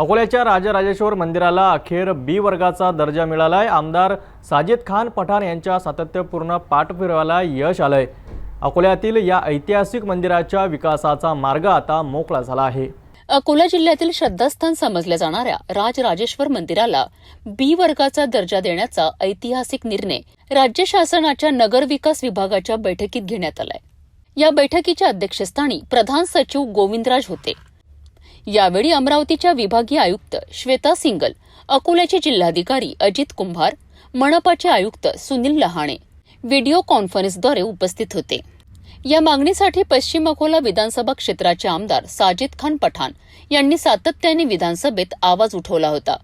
अकोल्याच्या राजराजेश्वर मंदिराला अखेर बी वर्गाचा दर्जा मिळालाय. आमदार साजिद खान पठाण यांच्या सातत्यपूर्ण पाठपुराव्याला यश आलंय. अकोल्यातील या ऐतिहासिक मंदिराच्या विकासाचा मार्ग आता मोकळा झाला आहे. अकोला जिल्ह्यातील श्रद्धास्थान समजल्या जाणाऱ्या राजराजेश्वर मंदिराला बी वर्गाचा दर्जा देण्याचा ऐतिहासिक निर्णय राज्य शासनाच्या नगर विकास विभागाच्या बैठकीत घेण्यात आलाय. या बैठकीच्या अध्यक्षस्थानी प्रधान सचिव गोविंदराज होते. यावेळी अमरावतीच्या विभागीय आयुक्त श्वेता सिंगल अकोल्याचे जिल्हाधिकारी अजित कुंभार मनपाचे आयुक्त सुनील लहाणे व्हिडिओ कॉन्फरन्सद्वारे उपस्थित होते. या मागणीसाठी पश्चिम अकोला विधानसभा क्षेत्राचे आमदार साजिद खान पठाण यांनी सातत्याने विधानसभेत आवाज उठवला होता.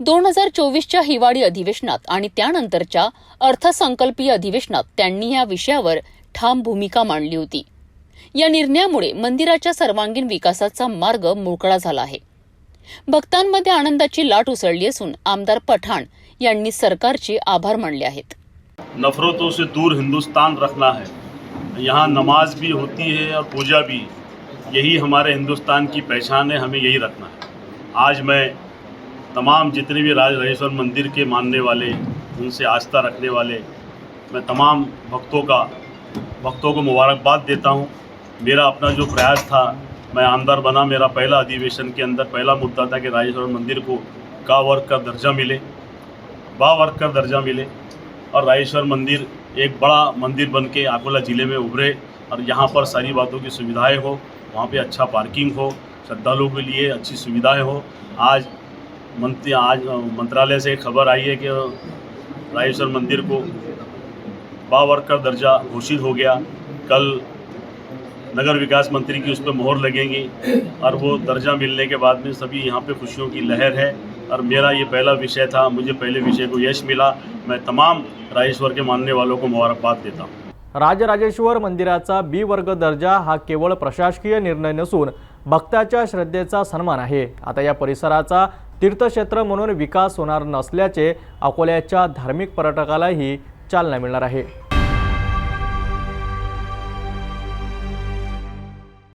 दोन हजार चोवीसच्या हिवाळी अधिवेशनात आणि त्यानंतरच्या अर्थसंकल्पीय अधिवेशनात त्यांनी या विषयावर ठाम भूमिका मांडली होती. या निर्णयामुळे मंदिराच्या सर्वांगीण विकासाचा मार्ग मोकळा झाला आहे. भक्तांमध्ये आनंदाची लाट उसळली असून आमदार पठाण यांनी सरकारचे आभार मानले आहेत. नफ़रतों से दूर हिंदुस्तान रखना है. यहाँ नमाज भी होती है और पूजा भी. यही हमारे हिंदुस्तान की पहचान है हमें यही रखना है. आज मैं तमाम जितने भी राज राजेश्वर मंदिर के मानने वाले उनसे आस्था रखने वाले मैं तमाम भक्तों का भक्तों को मुबारकबाद देता हूँ. मेरा अपना जो प्रयास था, मैं आमदार बना मेरा पहला अधिवेशन के अंदर, पहला मुद्दा था कि राजेश्वर मंदिर को का वर्ग का दर्जा मिले, बा वर्ग का दर्जा मिले और राजेश्वर मंदिर एक बड़ा मंदिर बन के अकोला ज़िले में उभरे और यहाँ पर सारी बातों की सुविधाएँ हो, वहाँ पे अच्छा पार्किंग हो, श्रद्धालुओं के लिए अच्छी सुविधाएँ हो। आज मंत्री आज मंत्रालय से खबर आई है कि राजेश्वर मंदिर को बा वर्ग का दर्जा घोषित हो गया। कल नगर विकास मंत्री की उस पर मोहर लगेंगी और वो दर्जा मिलने के बाद में सभी यहाँ पे खुशियों की लहर है। और मेरा ये पहला विषय था मुझे पहले विषय को यश मिला। मैं तमाम राजेश्वर के मानने वालों को मुबारकबाद देता हूँ। राजराजेश्वर मंदिराचा बी वर्ग दर्जा हा केवळ प्रशासकीय निर्णय नसून भक्ताच्या श्रद्धेचा सन्मान आहे. आता या परिसराचा तीर्थक्षेत्र म्हणून विकास होणार नसल्याचे अकोल्याच्या धार्मिक पर्यटकालाही चालना मिळणार आहे.